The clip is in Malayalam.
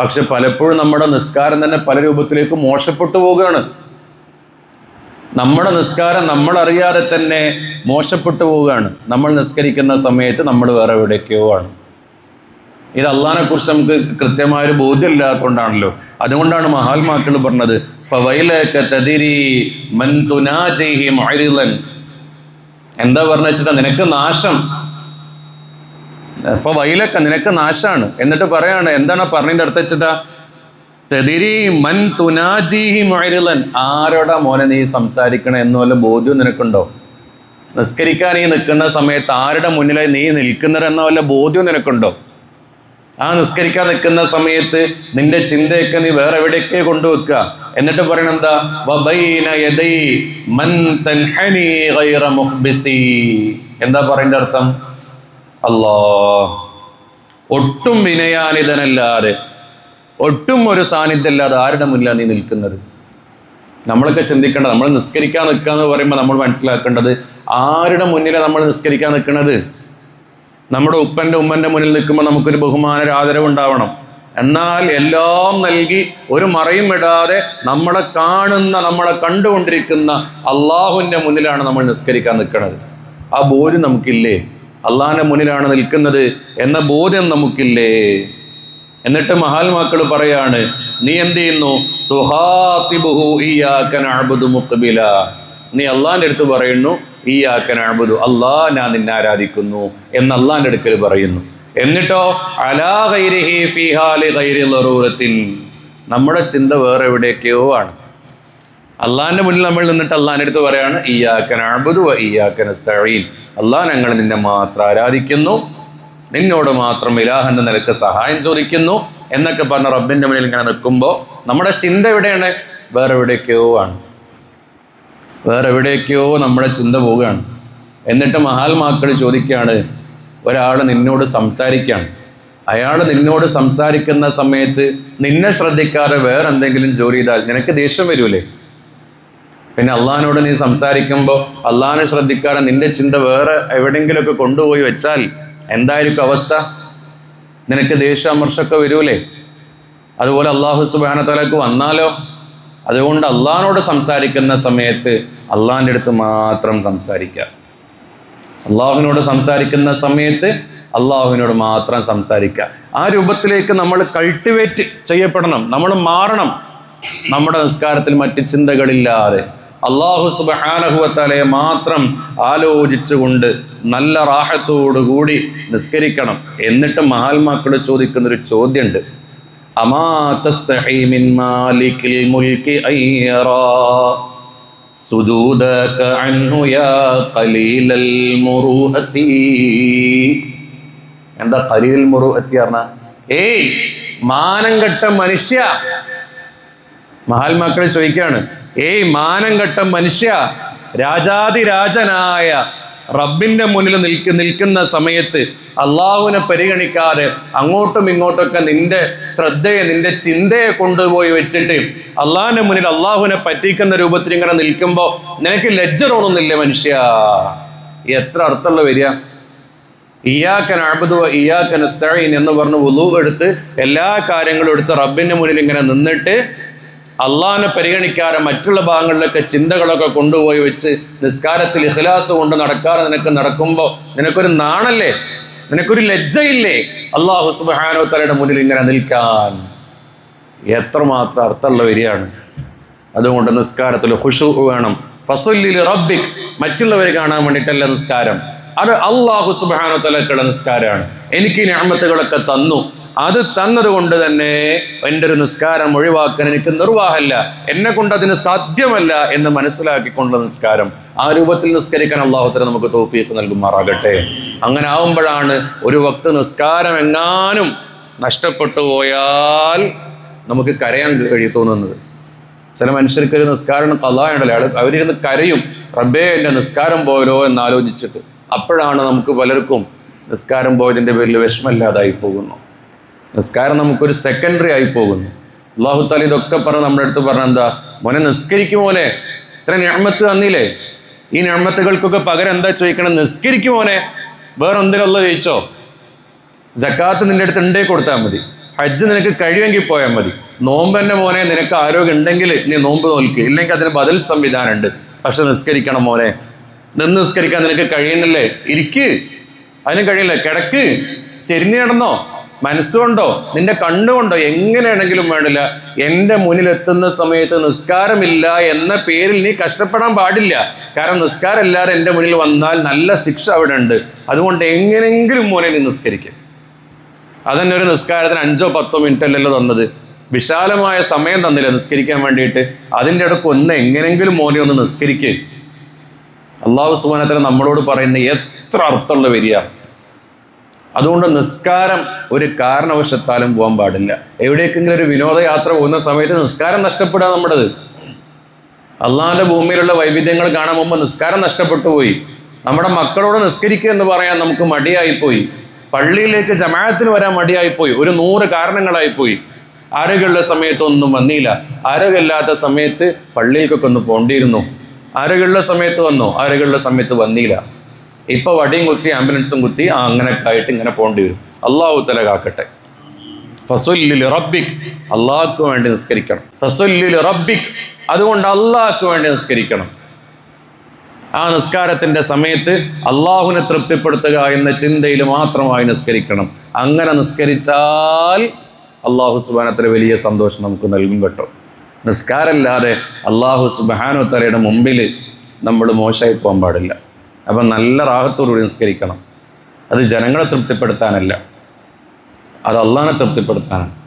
പക്ഷെ പലപ്പോഴും നമ്മുടെ നിസ്കാരം തന്നെ പല രൂപത്തിലേക്ക് മോശപ്പെട്ടു പോവുകയാണ്. നമ്മുടെ നിസ്കാരം നമ്മൾ അറിയാതെ തന്നെ മോശപ്പെട്ടു പോവുകയാണ്. നമ്മൾ നിസ്കരിക്കുന്ന സമയത്ത് നമ്മൾ വേറെ എവിടേക്കോ ആണ്. ഇത് അള്ളഹാനെ കുറിച്ച് നമുക്ക് കൃത്യമായൊരു ബോധ്യമില്ലാത്തതുകൊണ്ടാണല്ലോ. അതുകൊണ്ടാണ് മഹാത്മാക്കൾ പറഞ്ഞത്. എന്താ പറഞ്ഞ വെച്ചിട്ടാ നിനക്ക് നാശം. വൈലക്ക നിനക്ക് നാശാണ്. എന്നിട്ട് പറയാണ് എന്താണ് പറഞ്ഞതിന്റെ അർത്ഥം വെച്ചിട്ടാ മൻ ആരോടാ മോനെ നീ സംസാരിക്കണം എന്ന് വല്ല ബോധ്യം നിനക്കുണ്ടോ? നിസ്കരിക്കാൻ നീ നിൽക്കുന്ന സമയത്ത് ആരുടെ മുന്നിലായി നീ നിൽക്കുന്നവരെന്ന വല്ല ബോധ്യം നിനക്കുണ്ടോ? ആ നിസ്കരിക്കാൻ നിൽക്കുന്ന സമയത്ത് നിന്റെ ചിന്തയൊക്കെ നീ വേറെ എവിടെയൊക്കെ കൊണ്ടുവെക്കുക? എന്നിട്ട് പറയണം എന്താ എന്താ പറയേണ്ട അർത്ഥം? അല്ലാ ഒട്ടും വിനയാനിതനല്ലാതെ ഒട്ടും ഒരു സാന്നിധ്യമില്ലാതെ ആരുടെ മുന്നിലാണ് നീ നിൽക്കുന്നത്? നമ്മളൊക്കെ ചിന്തിക്കേണ്ടത് നമ്മൾ നിസ്കരിക്കാൻ നിൽക്കുക എന്ന് പറയുമ്പോൾ നമ്മൾ മനസ്സിലാക്കേണ്ടത് ആരുടെ മുന്നിലാണ് നമ്മൾ നിസ്കരിക്കാൻ നിൽക്കുന്നത്? നമ്മുടെ ഉപ്പന്റെ ഉമ്മന്റെ മുന്നിൽ നിൽക്കുമ്പോൾ നമുക്കൊരു ബഹുമാന ആദരവ് ഉണ്ടാവണം. എന്നാൽ എല്ലാം നൽകി ഒരു മറയും ഇടാതെ നമ്മളെ കാണുന്ന നമ്മളെ കണ്ടുകൊണ്ടിരിക്കുന്ന അള്ളാഹുവിന്റെ മുന്നിലാണ് നമ്മൾ നിസ്കരിക്കാൻ നിൽക്കുന്നത്. ആ ബോധ്യം നമുക്കില്ലേ? അള്ളാഹിന്റെ മുന്നിലാണ് നിൽക്കുന്നത് എന്ന ബോധ്യം നമുക്കില്ലേ? എന്നിട്ട് മഹാത്മാക്കൾ പറയാണ് നീ എന്ത് ചെയ്യുന്നു? നീ അള്ളാഹിന്റെ അടുത്ത് പറയുന്നു ഈ ആക്കനാബുദു അള്ളാ ഞാൻ നിന്നെ ആരാധിക്കുന്നു എന്ന് അള്ളാഹിന്റെ അടുക്കൽ പറയുന്നു. എന്നിട്ടോ അലാ നമ്മുടെ ചിന്ത വേറെ എവിടെയൊക്കെയോ ആണ്. അള്ളാഹിന്റെ മുന്നിൽ നമ്മൾ നിന്നിട്ട് അള്ളാഹിന്റെ അടുത്ത് പറയാണ് ഇയാക്കൻ അഴുതു ഇയാക്കൻ സ്ഥഴീൻ അള്ളാഹ് ഞങ്ങൾ നിന്നെ മാത്രം ആരാധിക്കുന്നു നിന്നോട് മാത്രം ഇലാഹ് നിലയ്ക്ക് സഹായം ചോദിക്കുന്നു എന്നൊക്കെ പറഞ്ഞ റബ്ബിന്റെ മുന്നിൽ ഇങ്ങനെ നിൽക്കുമ്പോൾ നമ്മുടെ ചിന്ത എവിടെയാണ്? വേറെ എവിടേക്കോ ആണ്. വേറെ എവിടേക്കോ നമ്മുടെ ചിന്ത പോവുകയാണ്. എന്നിട്ട് മഹാത്മാക്കൾ ചോദിക്കുകയാണ് ഒരാൾ നിന്നോട് സംസാരിക്കുകയാണ് അയാൾ നിന്നോട് സംസാരിക്കുന്ന സമയത്ത് നിന്നെ ശ്രദ്ധിക്കാതെ വേറെ എന്തെങ്കിലും ജോലി ചെയ്താൽ നിനക്ക് ദേഷ്യം വരൂലേ? പിന്നെ അള്ളഹാനോട് നീ സംസാരിക്കുമ്പോൾ അള്ളഹാനെ ശ്രദ്ധിക്കാതെ നിന്റെ ചിന്ത വേറെ എവിടെയെങ്കിലുമൊക്കെ കൊണ്ടുപോയി വെച്ചാൽ എന്തായിരിക്കും അവസ്ഥ? നിനക്ക് ദേഷ്യാമർശമൊക്കെ വരൂലേ? അതുപോലെ അള്ളാഹു സുബാനത്തലക്ക് വന്നാലോ? അതുകൊണ്ട് അള്ളഹാനോട് സംസാരിക്കുന്ന സമയത്ത് അള്ളാഹിന്റെ അടുത്ത് മാത്രം സംസാരിക്കുക. അള്ളാഹുവിനോട് സംസാരിക്കുന്ന സമയത്ത് അള്ളാഹുവിനോട് മാത്രം സംസാരിക്കുക. ആ രൂപത്തിലേക്ക് നമ്മൾ കൾട്ടിവേറ്റ് ചെയ്യപ്പെടണം. നമ്മൾ മാറണം. നമ്മുടെ നിസ്കാരത്തിൽ മറ്റ് ചിന്തകളില്ലാതെ. അള്ളാഹു സുബഹാനഹുവത്തലയെ മാത്രം ആലോചിച്ചുകൊണ്ട് നല്ല റാഹത്തോടുകൂടി നിസ്കരിക്കണം. എന്നിട്ട് മഹാത്മാക്കളോട് ചോദിക്കുന്നൊരു ചോദ്യമുണ്ട് എന്താ കലീൽ മുറു എത്തി പറഞ്ഞ? ഏയ് മാനം കെട്ട മനുഷ്യ. മഹാത്മാക്കൾ ചോദിക്കുകയാണ് ഏയ് മാനം കെട്ട മനുഷ്യ രാജാതിരാജനായ റബ്ബിന്റെ മുന്നിൽ നിൽക്ക് നിൽക്കുന്ന സമയത്ത് അള്ളാഹുവിനെ പരിഗണിക്കാതെ അങ്ങോട്ടും ഇങ്ങോട്ടൊക്കെ നിന്റെ ശ്രദ്ധയെ നിന്റെ ചിന്തയെ കൊണ്ടുപോയി വെച്ചിട്ട് അള്ളാഹിന്റെ മുന്നിൽ അള്ളാഹുവിനെ പറ്റിക്കുന്ന രൂപത്തിൽ ഇങ്ങനെ നിൽക്കുമ്പോൾ നിനക്ക് ലജ്ജ തോന്നുന്നില്ല മനുഷ്യ. എത്ര അർത്ഥമുള്ള വരിക ഇയാക്കൻ അഴുപതുവ ഇയാക്കൻ എന്ന് പറഞ്ഞ് ഉലു എടുത്ത് എല്ലാ കാര്യങ്ങളും എടുത്ത് റബ്ബിന്റെ മുന്നിൽ ഇങ്ങനെ നിന്നിട്ട് അള്ളാഹിനെ പരിഗണിക്കാതെ മറ്റുള്ള ഭാഗങ്ങളിലൊക്കെ ചിന്തകളൊക്കെ കൊണ്ടുപോയി വെച്ച് നിസ്കാരത്തിൽ ഇഖ്ലാസ് കൊണ്ട് നടക്കാതെ നിനക്ക് നടക്കുമ്പോൾ നിനക്കൊരു നാണല്ലേ? നിനക്കൊരു ലജ്ജയില്ലേ? അള്ളാഹു സുബാനോ തലയുടെ മുന്നിൽ ഇങ്ങനെ നിൽക്കാൻ. എത്രമാത്രം അർത്ഥമുള്ള വരികയാണ് അതുകൊണ്ട് നിസ്കാരത്തിൽ ഹുഷു വേണം. ഫസുല്ലിൽ റബ്ബിക്. മറ്റുള്ളവർ കാണാൻ വേണ്ടിയിട്ടല്ല നിസ്കാരം. അത് അള്ളാഹു സുബാനോ തലക്കുള്ള നിസ്കാരമാണ്. എനിക്ക് ഞാമത്തുകളൊക്കെ തന്നു. അത് തന്നത് കൊണ്ട് തന്നെ എന്റെ ഒരു നിസ്കാരം ഒഴിവാക്കാൻ എനിക്ക് നിർവാഹമല്ല. എന്നെ കൊണ്ട് അതിന് സാധ്യമല്ല എന്ന് മനസ്സിലാക്കിക്കൊണ്ടുള്ള നിസ്കാരം. ആ രൂപത്തിൽ നിസ്കരിക്കാൻ അള്ളാഹുത്തര നമുക്ക് തോഫീക്ക് നൽകുമാറാകട്ടെ. അങ്ങനെ ആവുമ്പോഴാണ് ഒരു വക്ത് നിസ്കാരം എങ്ങാനും നഷ്ടപ്പെട്ടു പോയാൽ നമുക്ക് കരയാൻ കഴിയും തോന്നുന്നത്. ചില മനുഷ്യർക്ക് ഒരു നിസ്കാരം കലായുണ്ടല്ലോ അയാൾ അവരിരുന്ന് കരയും. റബ്ബേ എന്റെ നിസ്കാരം പോയല്ലോ എന്ന് ആലോചിച്ചിട്ട്. അപ്പോഴാണ് നമുക്ക് പലർക്കും നിസ്കാരം പോയതിന്റെ പേരിൽ വിഷമമില്ലാതായി പോകുന്നു. നിസ്കാരം നമുക്കൊരു സെക്കൻഡറി ആയി പോകുന്നു. അള്ളാഹു താല ഇതൊക്കെ പറഞ്ഞ് നമ്മുടെ അടുത്ത് പറഞ്ഞ എന്താ മോനെ നിസ്കരിക്കും മോനെ ഇത്ര ഞാമത്ത് തന്നില്ലേ? ഈ ഞാമത്തുകൾക്കൊക്കെ പകരം എന്താ ചോദിക്കണം? നിസ്കരിക്കും മോനെ വേറെ എന്തിനുള്ള ചോദിച്ചോ? ജക്കാത്ത് നിന്റെ അടുത്ത് ഉണ്ടേ കൊടുത്താൽ മതി. ഹജ്ജ് നിനക്ക് കഴിയുമെങ്കിൽ പോയാൽ മതി. നോമ്പ് തന്നെ മോനെ നിനക്ക് ആരോഗ്യം ഉണ്ടെങ്കിൽ നീ നോമ്പ് നോൽക്കുക ഇല്ലെങ്കിൽ അതിന് ബദൽ സംവിധാനം ഉണ്ട്. പക്ഷെ നിസ്കരിക്കണം മോനെ നിന്ന് നിസ്കരിക്കാൻ നിനക്ക് കഴിയണല്ലേ ഇരിക്ക്. അതിനും കഴിയില്ല. കിടക്ക്. ചെരിഞ്ഞു കിടന്നോ? മനസ്സുകൊണ്ടോ? നിന്റെ കണ്ണുകൊണ്ടോ? എങ്ങനെയാണെങ്കിലും വേണ്ടില്ല. എന്റെ മുന്നിൽ എത്തുന്ന സമയത്ത് നിസ്കാരമില്ല എന്ന പേരിൽ നീ കഷ്ടപ്പെടാൻ പാടില്ല. കാരണം നിസ്കാരം നിസ്കാരമില്ലാതെ എന്റെ മുന്നിൽ വന്നാൽ നല്ല ശിക്ഷ അവിടെ ഉണ്ട്. അതുകൊണ്ട് എങ്ങനെങ്കിലും മോനെ നീ നിസ്കരിക്കും. അതന്നെ ഒരു നിസ്കാരത്തിന് അഞ്ചോ പത്തോ മിനിറ്റ് അല്ലല്ലോ തന്നത്. വിശാലമായ സമയം തന്നില്ല നിസ്കരിക്കാൻ വേണ്ടിയിട്ട്. അതിന്റെ ഇടയ്ക്ക് ഒന്ന് എങ്ങനെങ്കിലും മോനെ ഒന്ന് നിസ്കരിക്കുക അള്ളാഹു സുബാനത്തിന് നമ്മളോട് പറയുന്ന എത്ര അർത്ഥമുള്ള വരിക അതുകൊണ്ട് നിസ്കാരം ഒരു കാരണവശത്താലും പോകാൻ പാടില്ല. എവിടേക്കെങ്കിലും ഒരു വിനോദയാത്ര പോകുന്ന സമയത്ത് നിസ്കാരം നഷ്ടപ്പെടുക നമ്മുടേത്. അള്ളാഹിന്റെ ഭൂമിയിലുള്ള വൈവിധ്യങ്ങൾ കാണാൻ മുമ്പ് നിസ്കാരം നഷ്ടപ്പെട്ടു പോയി. നമ്മുടെ മക്കളോട് നിസ്കരിക്കുക എന്ന് പറയാൻ നമുക്ക് മടിയായിപ്പോയി. പള്ളിയിലേക്ക് ജമാഅത്തിന് വരാൻ മടിയായിപ്പോയി. ഒരു നൂറ് കാരണങ്ങളായിപ്പോയി. ആരോഗ്യമുള്ള സമയത്തൊന്നും വന്നില്ല. ആരോഗ്യമില്ലാത്ത സമയത്ത് പള്ളിയിലേക്കൊക്കെ ഒന്ന് പോണ്ടിയിരുന്നു. ആരോഗ്യമുള്ള സമയത്ത് വന്നു? ആരോഗ്യമുള്ള സമയത്ത് വന്നില്ല. ഇപ്പൊ വടിയും കുത്തി ആംബുലൻസും കുത്തി അങ്ങനെ ആയിട്ട് ഇങ്ങനെ പോകേണ്ടി വരും. അള്ളാഹു തല കാക്കട്ടെ. അള്ളാഹ്ക്ക് വേണ്ടി നിസ്കരിക്കണം. റബ്ബിക് അതുകൊണ്ട് അള്ളാഹ്ക്ക് വേണ്ടി നിസ്കരിക്കണം. ആ നിസ്കാരത്തിന്റെ സമയത്ത് അള്ളാഹുവിനെ തൃപ്തിപ്പെടുത്തുക എന്ന ചിന്തയിൽ മാത്രമായി നിസ്കരിക്കണം. അങ്ങനെ നിസ്കരിച്ചാൽ അള്ളാഹു സുബാനത്തിന് വലിയ സന്തോഷം നമുക്ക് നൽകും കേട്ടോ. നിസ്കാരമില്ലാതെ അള്ളാഹു സുബാനു തലയുടെ മുമ്പിൽ നമ്മൾ മോശമായി പോകാൻ പാടില്ല. അപ്പം നല്ല റാഹത്തോടുകൂടി നിസ്കരിക്കണം. അത് ജനങ്ങളെ തൃപ്തിപ്പെടുത്താനല്ല. അത് അള്ളാഹിനെ തൃപ്തിപ്പെടുത്താനാണ്.